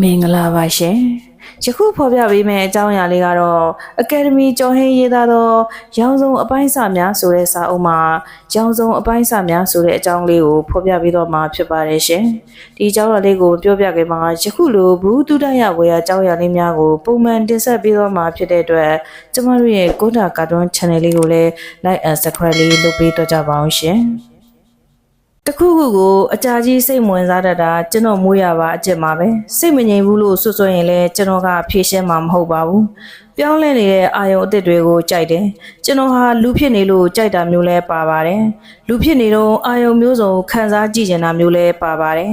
မင်္ဂလာပါရှင်ယခုဖော်ပြပေးမယ့်အကြောင်းအရာလေးကတော့ Academy ကျော်ဟင်းရေးသားသောရောင်စုံအပိုင်းစာများဆိုတဲ့စာအုပ်မှာရောင်စုံအပိုင်းစာများဆိုတဲ့အကြောင်းလေးကိုဖော်ပြပေးတော့မှာဖြစ်ပါတယ်ရှင်ဒီအကြောင်းအရာလေးကိုပြောပြခဲ့မှာယခုလိုဘူးတုဒရဝေယအကြောင်းအရာလေးများကိုပုံမှန်တင်ဆက်ပေးတော့မှာဖြစ်တဲ့အတွက်ကျမတို့ရဲ့ကိုတာကာတွန်း channel လေးကိုလည်း like and subscribe လေးလုပ်ပေးတော့ကြပါအောင်ရှင် တခုခုကိုအကြာကြီးစိတ်မဝင်စားတတ်တာကျွန်တော်မိုးရပါအကျင့်ပါပဲစိတ်မငြိမ်ဘူးလို့ဆွဆွရင်လည်းကျွန်တော်ကဖြေရှင်းမှာမဟုတ်ပါဘူးပြောင်းလဲနေတဲ့အာယုံအသစ်တွေကိုကြိုက်တယ်ကျွန်တော်ဟာလူဖြစ်နေလို့ကြိုက်တာမျိုးလဲပါပါတယ်လူဖြစ်နေတော့အာယုံမျိုးစုံခံစားကြည့်ကျင်တာမျိုးလဲပါပါတယ်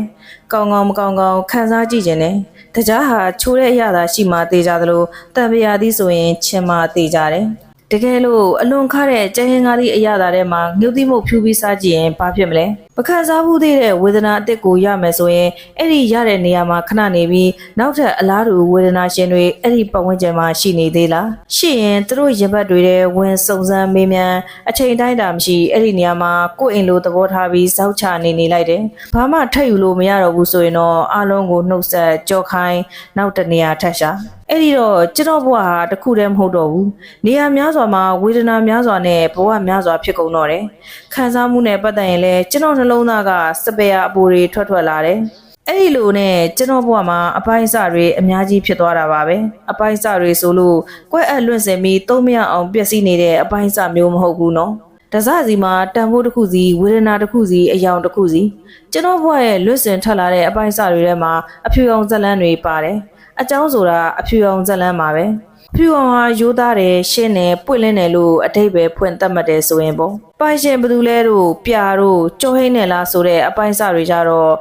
ကောင်းကောင်းမကောင်းကောင်းခံစားကြည့်ကျင်တယ်တကြားဟာချိုးတဲ့အရာသာရှိမှတေးကြသလိုတံပရာသီးဆိုရင်ချင်းမှတေးကြတယ် တကယ်လို့အလွန်ခတဲ့ကျန်းရင်ကားလေးအရသာထဲမှာငှုပ်သီးမှုတ်ဖြူပြီးစားကြည့်ရင်ဘာဖြစ်မလဲမခံစားဘူးသေးတဲ့ဝေဒနာအတစ်ကိုရမယ်ဆိုရင်အဲ့ဒီရတဲ့နေရာမှာခဏနေပြီးနောက်ထပ်အလားတူဝေဒနာရှင်တွေအဲ့ဒီပတ်ဝန်းကျင်မှာရှိနေသေးလားရှိရင်သူတို့ရင်ဘတ်တွေထဲဝင်စုံစမ်းမေးမြန်းအချိန်တိုင်းတာမရှိအဲ့ဒီနေရာမှာကိုယ့်အိမ်လိုသဘောထားပြီးစောက်ချနေနေလိုက်တယ်ဘာမှထပ်ယူလို့မရတော့ဘူးဆိုရင်တော့အားလုံးကိုနှုတ်ဆက်ကြောခိုင်းနောက်တစ်နေရာထပ်ရှာ အဲ့ဒီတော့ကျွန်တော်ဘဝဟာတစ်ခုတည်းမဟုတ်တော့ဘူးနေရာများစွာမှာဝေဒနာများစွာနဲ့ဘဝများစွာဖြစ်ကုန်တော့တယ်ခံစားမှုနဲ့ပတ်သက်ရင်လည်းကျွန်တော်နှလုံးသားကစပယ်ယာအပူတွေထွက်ထွက်လာတယ်အဲ့ဒီလိုနဲ့ကျွန်တော်ဘဝမှာအပိုင်းအစတွေအများကြီးဖြစ်သွားတာပါပဲအပိုင်းအစတွေဆိုလို့ကွက်အပ်လွင့်စင်ပြီးသုံးမရအောင်ပျက်စီးနေတဲ့အပိုင်းအစမျိုးမဟုတ်ဘူးနော် တစစီမှာတန်ဖိုးတစ်ခုစီဝေဒနာတစ်ခုစီအယောင်တစ်ခုစီကျွန်တော်ဘဝရဲ့လွတ်စင်ထွက်လာတဲ့အပိုင်းအစတွေထဲမှာအဖြူအောင်ဇက်လန်းတွေပါတယ်အကြောင်းဆိုတာအဖြူအောင်ဇက်လန်းပါပဲအ ဖြူအောင်ဟာရိုးသားတယ်ရှင်းတယ်ပွင့်လင်းတယ်လို့အတိတ်ပဲဖွင့်တတ်မှတ်တယ်ဆိုရင်ပေါ့ပိုင်ရှင်ဘယ်သူလဲတို့ပြာတို့ကြောဟိန်းတယ်လားဆိုတဲ့အပိုင်းစတွေကြတော့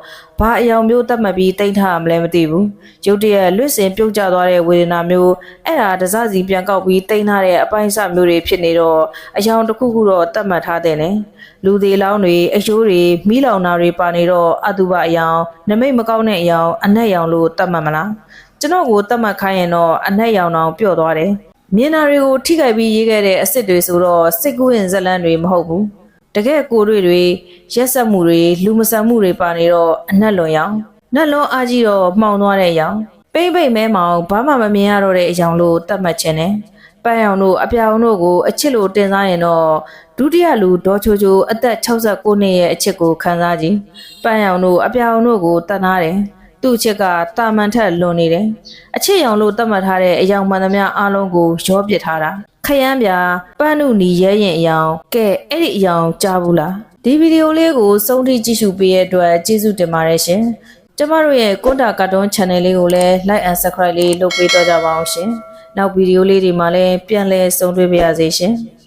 ဘာအယောင်မျိုးတတ်မှတ်ပြီးတိတ်ထားမလဲမသိဘူးရုတ်တရက်လွတ်စင်ပြုတ်ကျသွားတဲ့ဝေဒနာမျိုးအဲ့ဒါတစစီပြန်ကောက်ပြီးတိတ်ထားတဲ့အပိုင်းစမျိုးတွေဖြစ်နေတော့အယောင်တစ်ခုခုတော့တတ်မှတ်ထားတယ်နဲ့လူသေးလောင်းတွေအယိုးတွေမိလောင်နာတွေပါနေတော့အတုပအယောင်နမိတ်မကောင်းတဲ့အယောင်အနက်ယောင်လို့တတ်မှတ်မလား ကျွန်တော်ကိုတတ်မှတ်ခိုင်းရင်တော့အနက်ရောင်တောင်ပျော့သွားတယ်။မြင်နာတွေကိုထိခိုက်ပြီးရေးခဲ့တဲ့အစ်စ်တွေဆိုတော့စိတ်ကူးရင်ဇက်လန်းတွေမဟုတ်ဘူး။တကယ်ကိုယ်တွေတွေရက်ဆက်မှုတွေလူမဆန်မှုတွေပါနေတော့အနက်လွန်ရောင်။နက်လွန်အားကြီးတော့မှောင်သွားတဲ့ရောင်။ပိမ့်ပိမ့်မဲမောင်ဘာမှမမြင်ရတော့တဲ့အရောင်လို့တတ်မှတ်ခြင်းနဲ့ပန်းရောင်တို့အပြောင်တို့ကိုအချစ်လို့တင်စားရင်တော့ဒုတိယလူဒေါ်ချိုချိုအသက်69နှစ်ရဲ့အချစ်ကိုခံစားကြည့်။ပန်းရောင်တို့အပြောင်တို့ကိုတတ်နာတယ်။ သူ့အချက်ကတာမန်ထက်လွန်နေတယ်။အချစ်ရောင်လို့သတ်မှတ်ထားတဲ့အယောင်မှန်သမျှအားလုံးကိုရောပစ်ထားတာ။ခရမ်းပြာပန်းနုနီရဲရင်အယောင်ကဲအဲ့ဒီအယောင်ကြားဘူးလား။ဒီဗီဒီယိုလေးကိုစုံထိကြည့်ရှုပေးရတဲ့အတွက်ကျေးဇူးတင်ပါတယ်ရှင်။ကျမတို့ရဲ့ကွန်တာကာတွန်း channel လေးကိုလည်း like and subscribe လေးလုပ်ပေးတော့ကြပါအောင်ရှင်။နောက်ဗီဒီယိုလေးတွေမှာလည်းပြန်လည်ဆုံတွေ့ပါရစေရှင်။